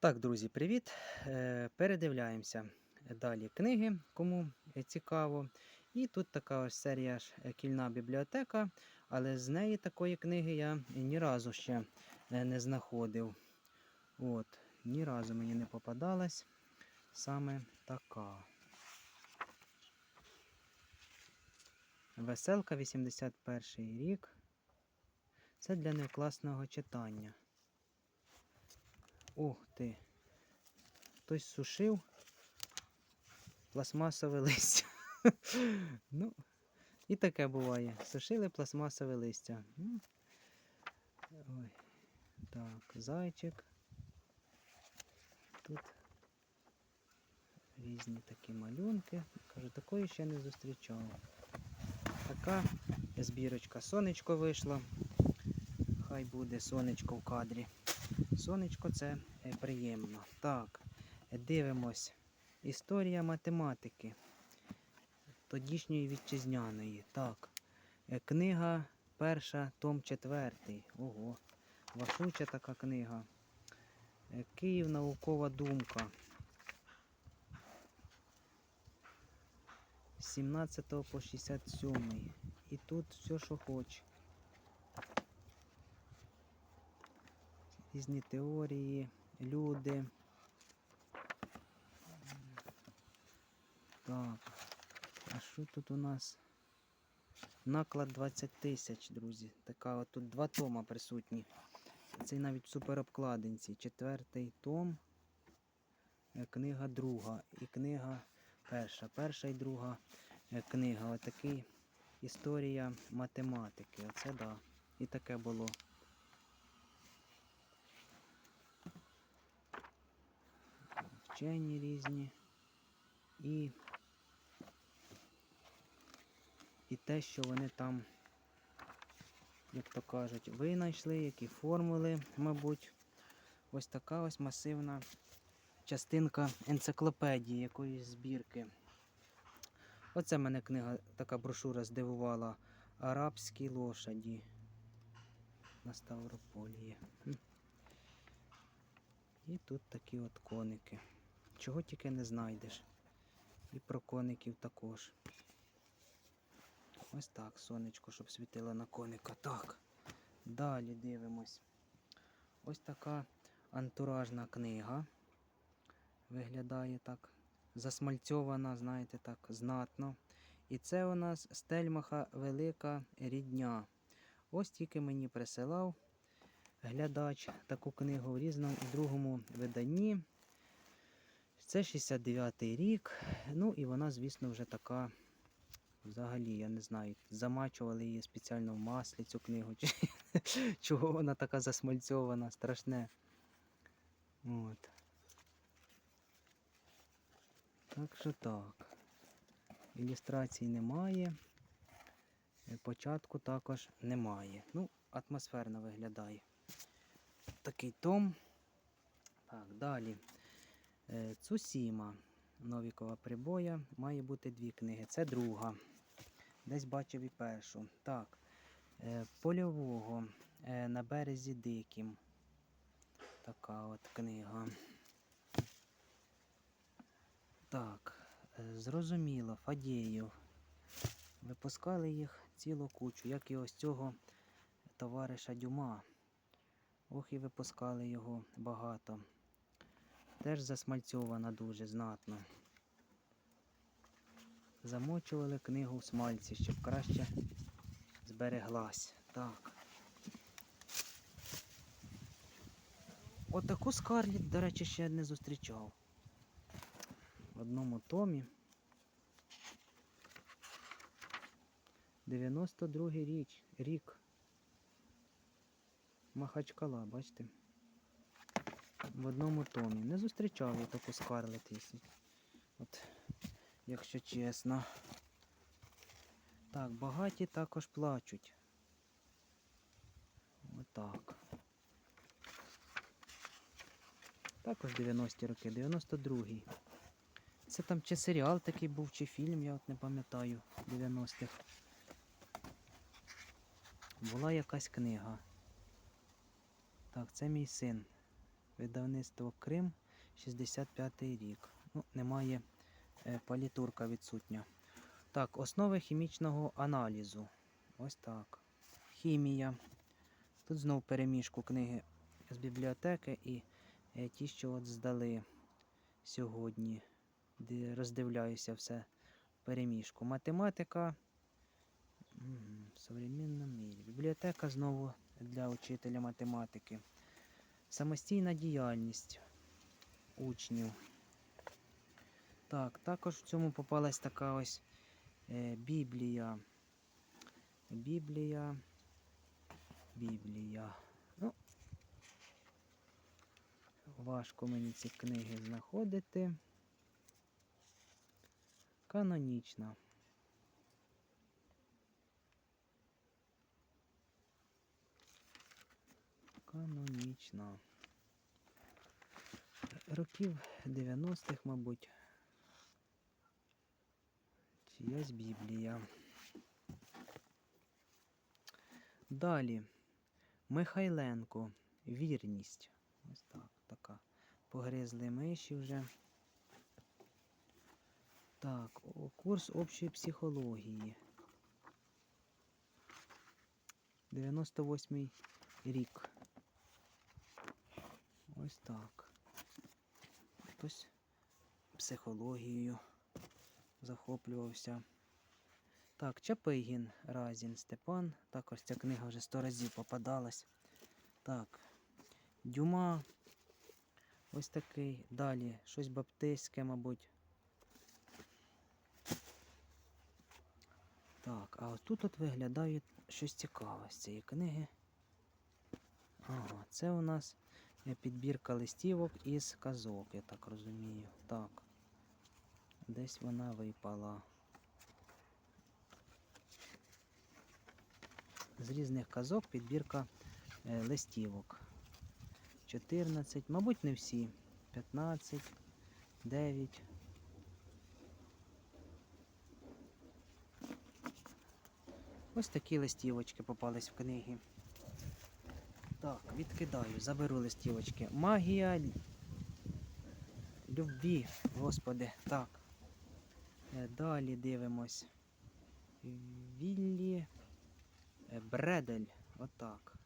Так, друзі, привіт! Е, Передивляємося далі книги, кому е, цікаво. І тут така ось серія ж е, кільна бібліотека, але з неї такої книги я ні разу ще не знаходив. От, ні разу мені не попадалась саме така. Веселка 81 рік. Це для некласного читання. Ух ти. Хтось сушив пластмасове листя. ну, і таке буває. Сушили пластмасове листя. Ой. Так, зайчик. Тут різні такі малюнки. Кажу, такої ще не зустрічав. Така збірочка. Сонечко вийшло. Хай буде сонечко в кадрі. Сонечко це е, приємно. Так, дивимось. Історія математики. Тодішньої вітчизняної. Так. е, Книга перша, том четвертий. Ого. Вашуча така книга. Е, Київ наукова думка. 17 по 67. І тут все, що хоче. Різні теорії, люди. Так, а що тут у нас? Наклад 20 тисяч, друзі. Така от тут два тома присутні. Це навіть суперобкладинці. Четвертий том, е, книга друга і книга перша. Перша і друга е, книга. Отакий історія математики. Оце да. І таке було. Вчені різні і, і те, що вони там, як то кажуть, винайшли, які формули, мабуть, ось така ось масивна частинка енциклопедії якоїсь збірки. Оце мене книга, така брошура здивувала. Арабські лошаді на Ставрополі. Хм. І тут такі от коники. Чого тільки не знайдеш. І про коників також. Ось так, сонечко, щоб світило на коника. Так. Далі дивимось. Ось така антуражна книга. Виглядає так. Засмальцьована, знаєте, так, знатно. І це у нас Стельмаха Велика Рідня. Ось тільки мені присилав глядач таку книгу в різному другому виданні. Це 69-й рік. Ну і вона, звісно, вже така. Взагалі, я не знаю, замачували її спеціально в маслі цю книгу. Чи, чого вона така засмальцьована, страшне. От. Так що так. Ілюстрацій немає. Е, Початку також немає. Ну, атмосферно виглядає. Такий том. Так, далі. Е, Цусіма Новікова прибоя. Має бути дві книги. Це друга. Десь бачив і першу. Так. е, Польового е, на березі диким. Така от книга. Так, зрозуміло, Фадєєв. Випускали їх цілу кучу, як і ось цього товариша Дюма. Ох, і випускали його багато. Теж засмальцьована дуже знатно. Замочували книгу в смальці, щоб краще збереглась. Так. Отаку скарліт, до речі, ще не зустрічав. В одному томі. 92-й рік. Махачкала, бачите? В одному томі. Не зустрічав я таку скарлет, якщо, от, якщо чесно. Так, багаті також плачуть. Отак. Також 90-ті роки, 92-й. Це там чи серіал такий був, чи фільм, я от не пам'ятаю, 90-х. Була якась книга. Так, це мій син. Видавництво Крим, 65 рік. Ну, немає е, палітурка відсутня. Так, основи хімічного аналізу. Ось так. Хімія. Тут знов переміжку книги з бібліотеки і е, ті, що от здали сьогодні, де роздивляюся все переміжку. Математика в мире. Бібліотека знову для учителя математики. Самостійна діяльність учнів. Так, також в цьому попалась така ось е, Біблія. Біблія. Біблія. Ну, важко мені ці книги знаходити. Канонічна. Канонічна. Років 90-х, мабуть. Чиясь Біблія. Далі. Михайленко. Вірність. Ось так, така. Погризли миші вже. Так, о, курс общої психології. 98 рік. Ось так. Хтось психологією захоплювався. Так, Чапигін Разін Степан. Також ця книга вже сто разів попадалась. Так. Дюма. Ось такий. Далі. Щось баптистське, мабуть. Так, а ось тут от виглядає щось цікаве з цієї книги. Ага, це у нас підбірка листівок із казок, я так розумію. Так. Десь вона випала. З різних казок підбірка е, листівок. 14, мабуть, не всі. 15, 9. Ось такі листівочки попались в книги. Так, відкидаю, заберу листівочки. Магія любві, господи. Так. Е, Далі дивимось. Віллі е, Бредель. Отак.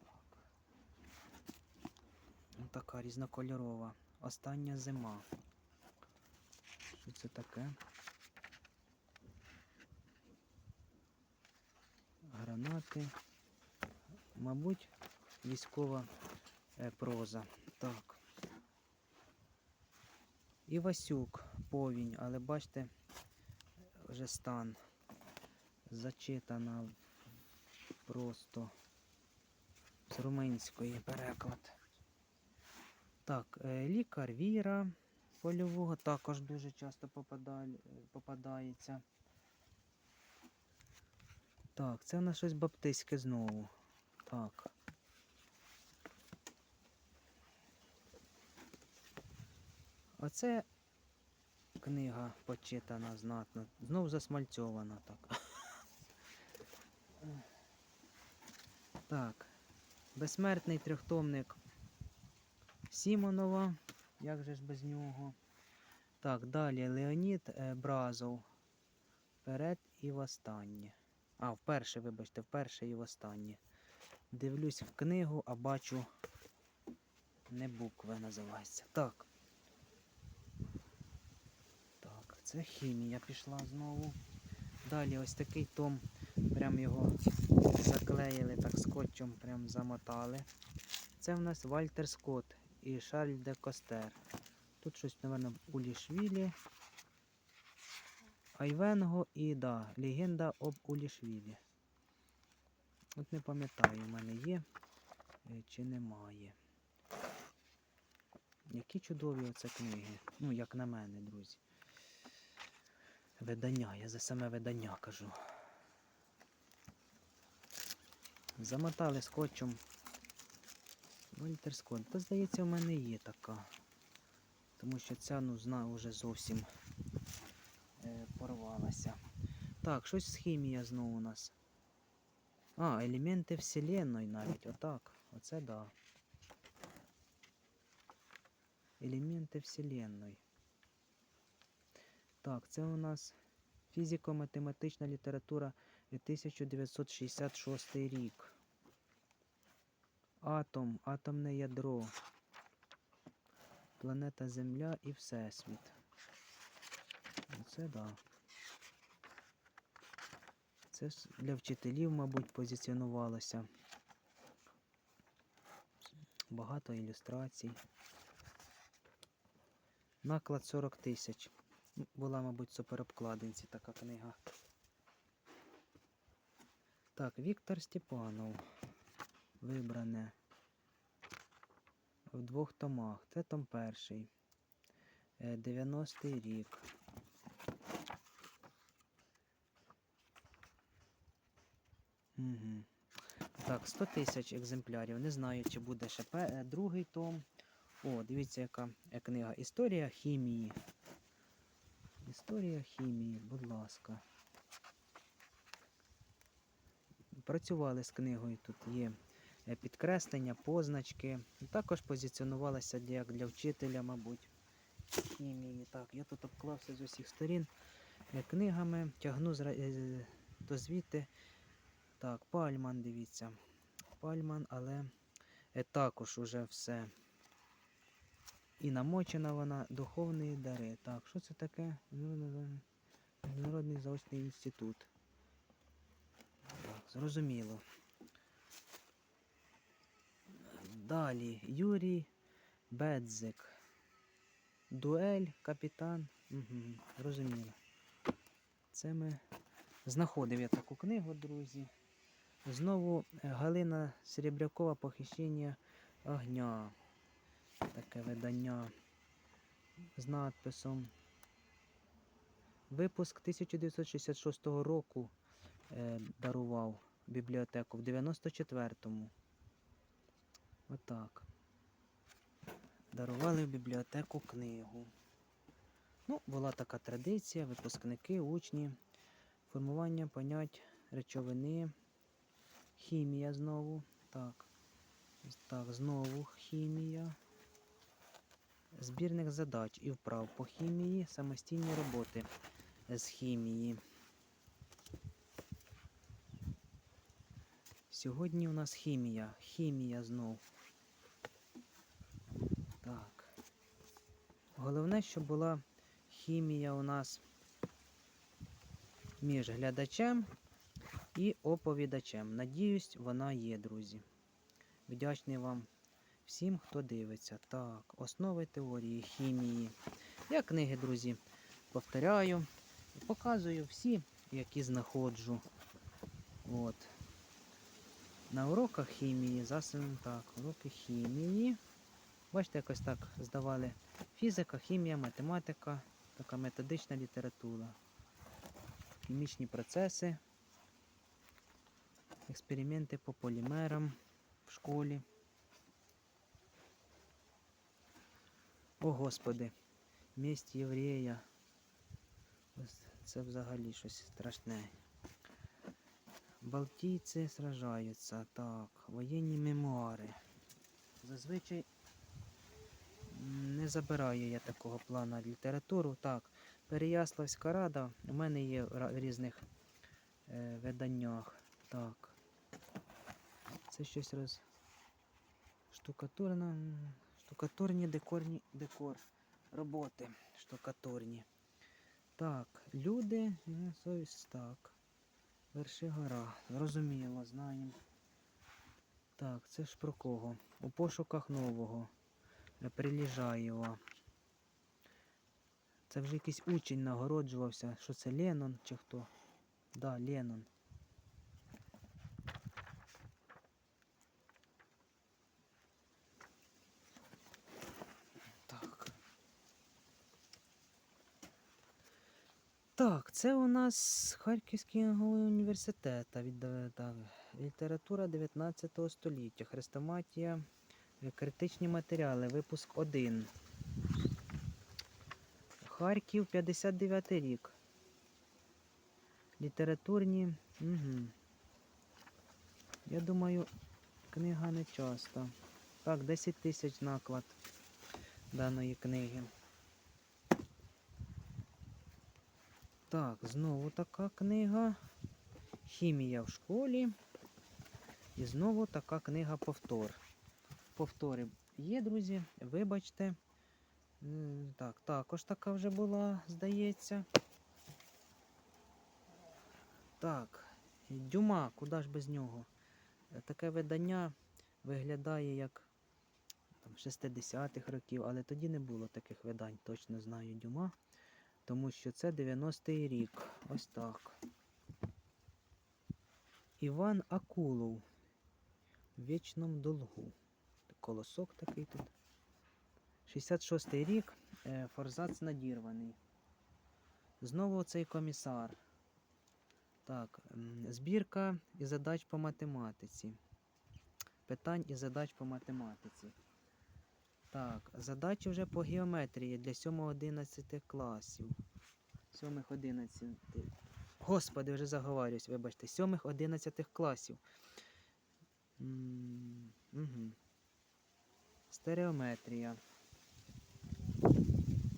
Так. Ось така різнокольорова. Остання зима. Що це таке? Гранати. Мабуть, військова е, проза. Так. Івасюк, повінь, але бачите, вже стан зачитана просто з румунської переклад. Так, е, лікар Віра польового також дуже часто попадає, попадається. Так, це в нас щось баптистське знову. Так. Оце книга почитана знатно. Знов засмальцьована так. Так. Безсмертний трьохтомник Сімонова. Як же ж без нього? Так, далі Леонід е, Бразов. Вперед і востаннє. А, вперше, вибачте, вперше і востаннє. Дивлюсь в книгу, а бачу не букви називається. Так. Так, це хімія пішла знову. Далі ось такий том. Прям його заклеїли так скотчем, прям замотали. Це в нас Вальтер Скотт і Шарль де Костер. Тут щось, мабуть, Улішвілі. Айвенго і да, легенда об Улішвілі. От не пам'ятаю, в мене є е, чи немає. Які чудові оце книги. Ну, як на мене, друзі. Видання, я за саме видання кажу. Замотали скотчем. Вольтер Скотт. Та здається, в мене є така. Тому що ця, ну, знаю, вже зовсім порвалася. Так, щось з хімія знову у нас. А, елементи Вселенної навіть, отак. Оце да. Елементи Вселенної. Так, це у нас фізико-математична література 1966 рік. Атом, атомне ядро. Планета Земля і Всесвіт. Оце да. Це для вчителів, мабуть, позиціонувалося. Багато ілюстрацій. Наклад 40 тисяч. Була, мабуть, в суперобкладинці така книга. Так, Віктор Степанов. Вибране. В двох томах. Це том перший. Е, 90-й рік. Угу. Так, 100 тисяч екземплярів. Не знаю, чи буде ще е, другий том. О, дивіться, яка е, книга. Історія хімії. Історія хімії, будь ласка. Працювали з книгою. Тут є е, підкреслення, позначки. Також позиціонувалася як для вчителя, мабуть, хімії. Так, я тут обклався з усіх сторін книгами, тягну до звідти. Так, пальман, дивіться. Пальман, але е, також уже все. І намочена вона духовні дари. Так, що це таке? Міжнародний- заочний інститут. Так, зрозуміло. Далі Юрій Бедзик. Дуель, капітан. Угу, зрозуміло. Це ми знаходив я таку книгу, друзі. Знову е, Галина Серебрякова похищення огня. Таке видання з надписом. Випуск 1966 року е, дарував бібліотеку в 94-му. Отак. Дарували в бібліотеку книгу. Ну, була така традиція, випускники, учні, формування понять речовини, хімія знову. Так. Так, знову хімія. Збірних задач і вправ по хімії, самостійні роботи з хімії. Сьогодні у нас хімія. Хімія знов. Так. Головне, щоб була хімія у нас між глядачем і оповідачем. Надіюсь, вона є, друзі. Вдячний вам всім, хто дивиться. Так, основи теорії хімії. Я книги, друзі, повторяю, показую всі, які знаходжу. От. На уроках хімії, засобом так, уроки хімії. Бачите, якось так здавали фізика, хімія, математика, така методична література. Хімічні процеси, експерименти по полімерам в школі. О Господи, мість єврея. Ось Це взагалі щось страшне. Балтійці сражаються. Так, воєнні мемуари. Зазвичай не забираю я такого плану літературу. Так, Переяславська рада у мене є в різних е, виданнях. Так. Це щось роз. Штукатурна. Штукатурні декорні декор. Роботи штукатурні. Так, люди. е, Совість так. Вершигора. Зрозуміло, знаємо. Так, це ж про кого? У пошуках нового. Приліжаєва. Це вже якийсь учень нагороджувався. Що це Леннон чи хто? Да, Леннон. Так. Це у нас Харківський університет. Від, е, так, література 19 століття. Хрестоматія. е, Критичні матеріали. Випуск 1. Харків 59 рік. Літературні. Угу. Я думаю, книга не часто. Так, 10 тисяч наклад даної книги. Так, знову така книга. Хімія в школі. І знову така книга повтор. Повтори є, друзі, вибачте. Так, також така вже була, здається. Так, Дюма, куди ж без нього? Таке видання виглядає як 60-х років, але тоді не було таких видань, точно знаю Дюма. Тому що це 90-й рік. Ось так. Іван Акулов. В вічному долгу. Колосок такий тут. 66-й рік. е, Форзац надірваний. Знову цей комісар. Так, збірка і задач по математиці. Питань і задач по математиці. Так, задачі вже по геометрії для 7-11 класів. 7-11. Господи, вже заговарююсь, вибачте. 7-11 класів. М. Стереометрія.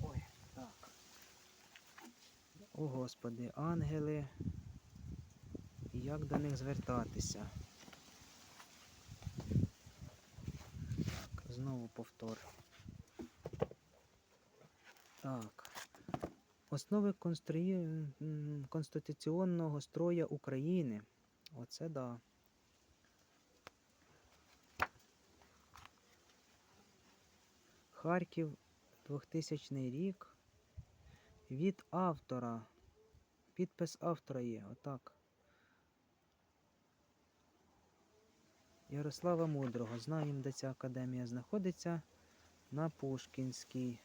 Ой, так. О, Господи, ангели. Як до них звертатися? Так, знову повтор. Так. Основи конструї... конституційного строя України. Оце да. Харків 2000 рік. Від автора. Підпис автора є. Отак. Ярослава Мудрого. Знаємо, де ця академія знаходиться. На Пушкінській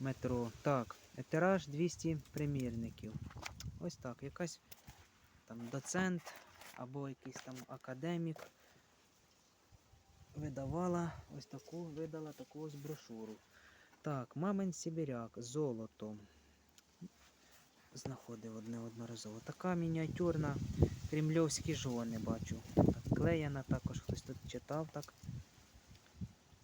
метро. Так, тираж 200 примірників. Ось так. Якась там доцент або якийсь там академік видавала ось таку, видала таку ось брошуру. Так, мамин Сибіряк, золото. Знаходив одне одноразово. Така мініатюрна кремльовські жони, бачу. Так, клеєна також хтось тут читав так.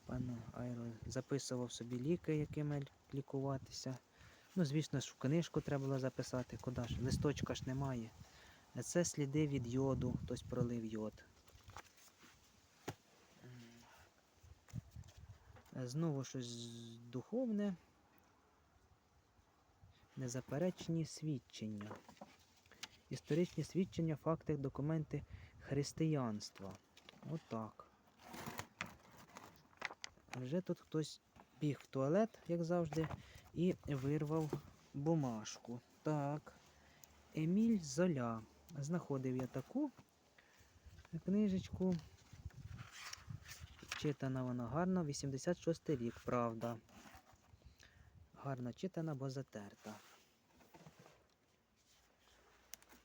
Пан Айро записував собі ліки, якими лікуватися. Ну, звісно ж, в книжку треба було записати, куди ж. Листочка ж немає. Це сліди від йоду, хтось пролив йод. Е, Знову щось духовне. Незаперечні свідчення. Історичні свідчення, факти, документи християнства. Отак. Вже тут хтось біг в туалет, як завжди, і вирвав бумажку. Так. Еміль Золя. Знаходив я таку книжечку. Читана вона гарно, 86 рік, правда. Гарно читана, бо затерта.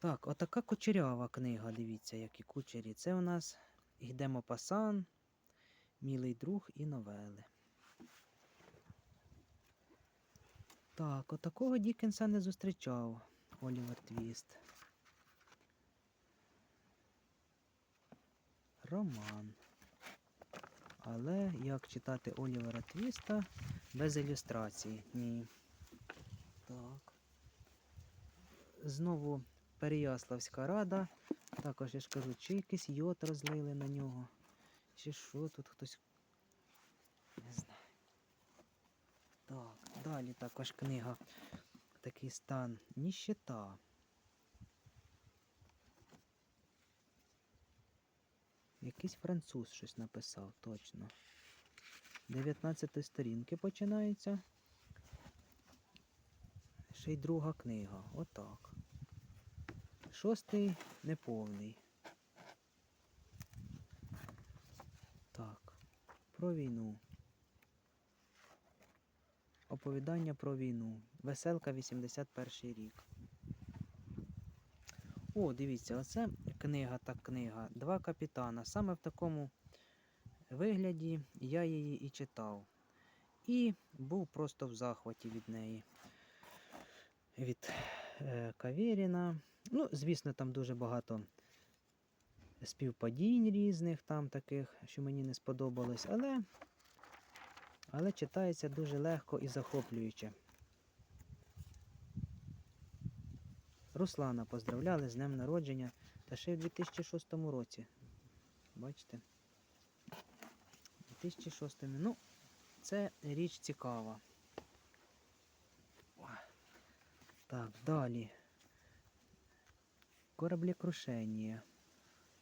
Так, отака кучерява книга, дивіться, які кучері. Це у нас Йдемо пасан, Мілий друг і новели. Так, отакого Дікенса не зустрічав Олівер Твіст. Роман. Але як читати Олівера Твіста без ілюстрації? Ні. Так. Знову Переяславська рада. Також я ж кажу, чи якийсь йод розлили на нього. Чи що тут хтось. Не знаю. Так, далі також книга. Такий стан. Ніщета. Якийсь француз щось написав, точно. 19 сторінки починається. Ще й друга книга. Отак. Шостий неповний. Так. Про війну. Оповідання про війну. Веселка 81 рік. О, дивіться, оце книга та книга. Два капітана. Саме в такому вигляді я її і читав. І був просто в захваті від неї. Від е, Кавєріна. Ну, звісно, там дуже багато співпадінь різних там таких, що мені не сподобалось, але, але читається дуже легко і захоплююче. Руслана поздравляли з днем народження та ще в 2006 році. Бачите? 2006. Ну, це річ цікава. Так, далі. Кораблекрушення.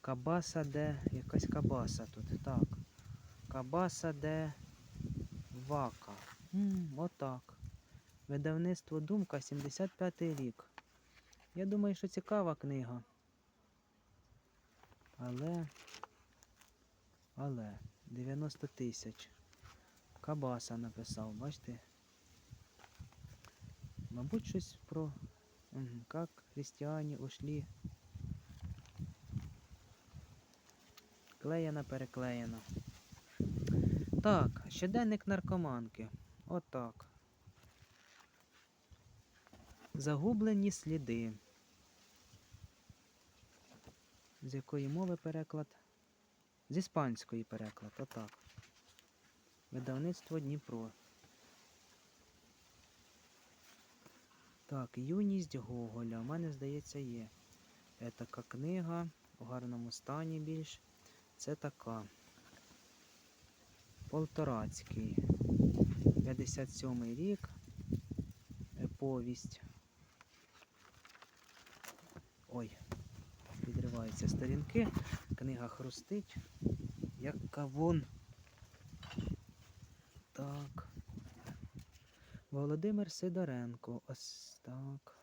Кабаса де. Якась кабаса тут. Так. Кабаса де Вака. М, отак. Видавництво Думка 75-й рік. Я думаю, що цікава книга. Але. Але 90 тисяч. Кабаса написав, бачите? Мабуть, щось про Мгм, как христиане ушли. Клеєно переклеєно. Так, щоденник наркоманки. Отак. Загублені сліди. З якої мови переклад? З іспанської переклад, отак. Видавництво Дніпро. Так, юність Гоголя. У мене, здається, є. Е, така книга у гарному стані більш. Це така. Полторацький. 57-й рік. Е, Повість. Ой, відриваються сторінки. Книга хрустить. Як кавун. Так. Володимир Сидоренко. Ось так.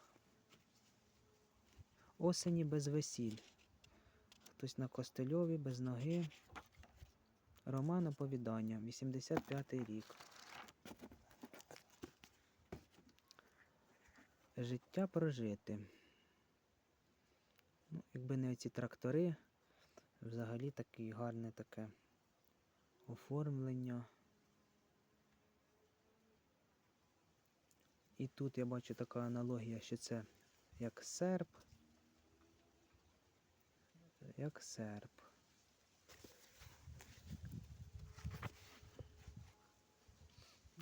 Осені без весіль. Хтось на Костельові, без ноги. Роман оповідання. 85-й рік. Життя прожити. Ну, якби не оці трактори, взагалі таке гарне таке оформлення. І тут я бачу така аналогія, що це як серп. Як серп.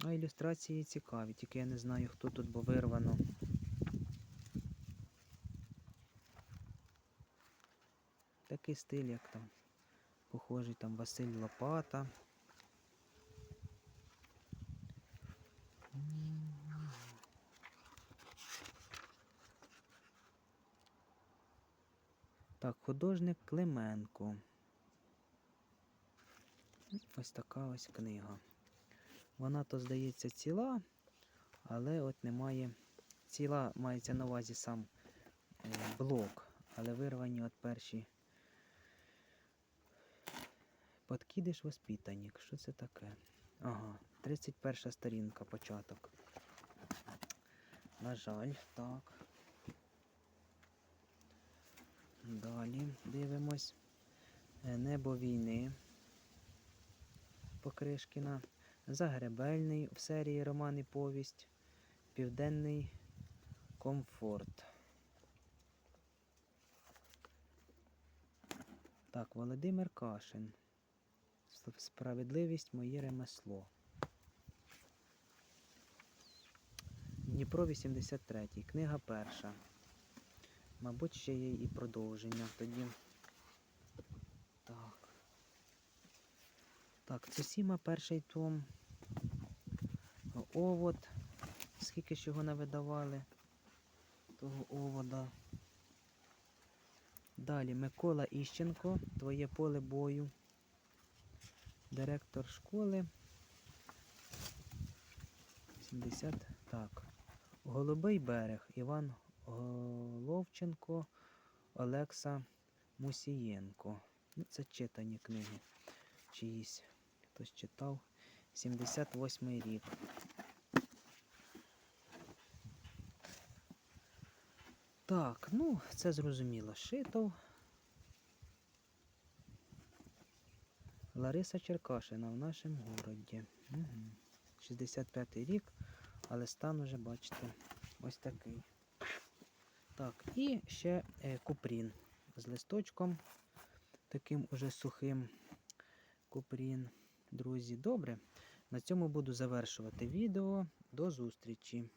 А ілюстрації цікаві, тільки я не знаю, хто тут, бо вирвано. Такий стиль, як там. Похожий там Василь Лопата. Так, художник Клименко. Ось така ось книга. Вона то, здається, ціла, але от немає. Ціла мається на увазі сам е, блок, але вирвані от перші. Подкидиш воспитанник. Що це таке? Ага, 31 сторінка, початок. На жаль, так. Далі дивимось. Е, Небо війни. Покришкіна. Загребельний в серії Роман і повість. Південний комфорт. Так, Володимир Кашин. Справедливість моє ремесло. Дніпро 83. Книга перша. Мабуть, ще є і продовження тоді. Так. Так, Цусіма перший том. Овод. Скільки ж його не видавали? Того овода. Далі Микола Іщенко. Твоє поле бою. Директор школи. 70. Так. Голубий берег. Іван Головченко, Олекса Мусієнко. Ну, це читані книги. Чиїсь. Хтось читав. 78 рік. Так, ну, це зрозуміло. Шитов. Лариса Черкашина в нашому городі. Угу. 65 рік, але стан уже, бачите, ось такий. Так, і ще е, купрін з листочком. таким уже сухим купрін. Друзі, добре. На цьому буду завершувати відео. До зустрічі!